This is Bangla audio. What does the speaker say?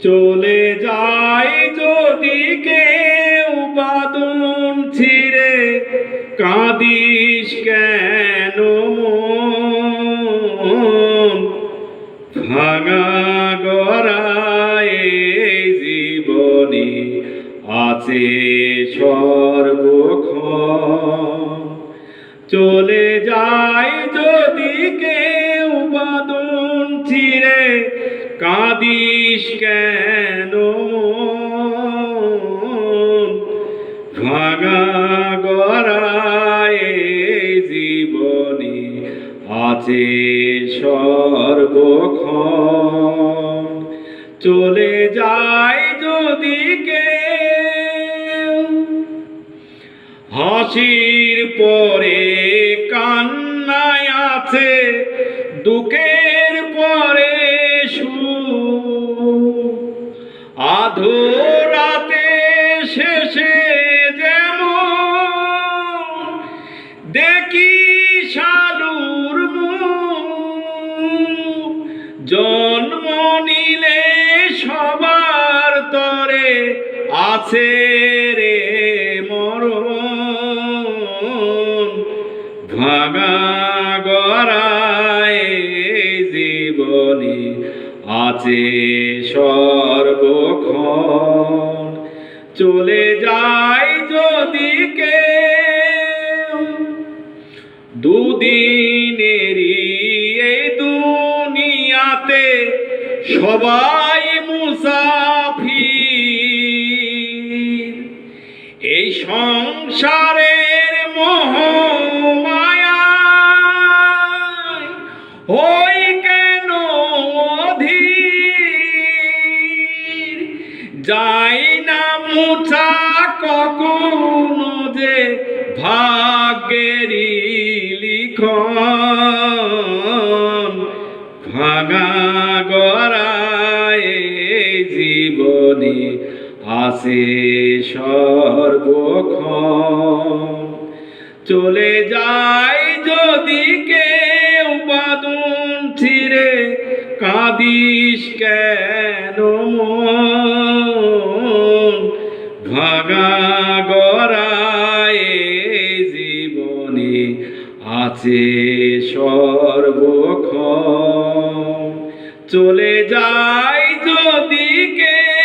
চলে যাই যদি কেউ বাদন ছিঁড়ে, কাঁদিস কেন ভাঙা গড়ায় জীবনী আছে সর্বক্ষণ চলে যায় যদি কেউ বাদন ছিঁড়ে, কাঁদিস কেন আছে সর্বক্ষণ চলে যায় যদি কে হাসির পরে কান্নায় আছে দুঃখের আছে রে ভাঙা গড়ায় জীবনী আছে সর্বক্ষণ। চলে যায় যদি কে দুদিনেরই এই দুনিয়াতে সবাই মুসাফির এই সংসারের মোহমায়া। হই কেন অধীর? যাই না মুছা কখনো যে ভাগ্যেরই লিখন। ভাঙা গড়ায় জীবনী আসে সর্বক্ষণ চলে যায় যদি কেউ বাদন ছিঁড়ে, কাঁদিস কেন? ভাঙা গড়ায় জীবনী আছে সর্বক্ষণ চলে যায় যদি কে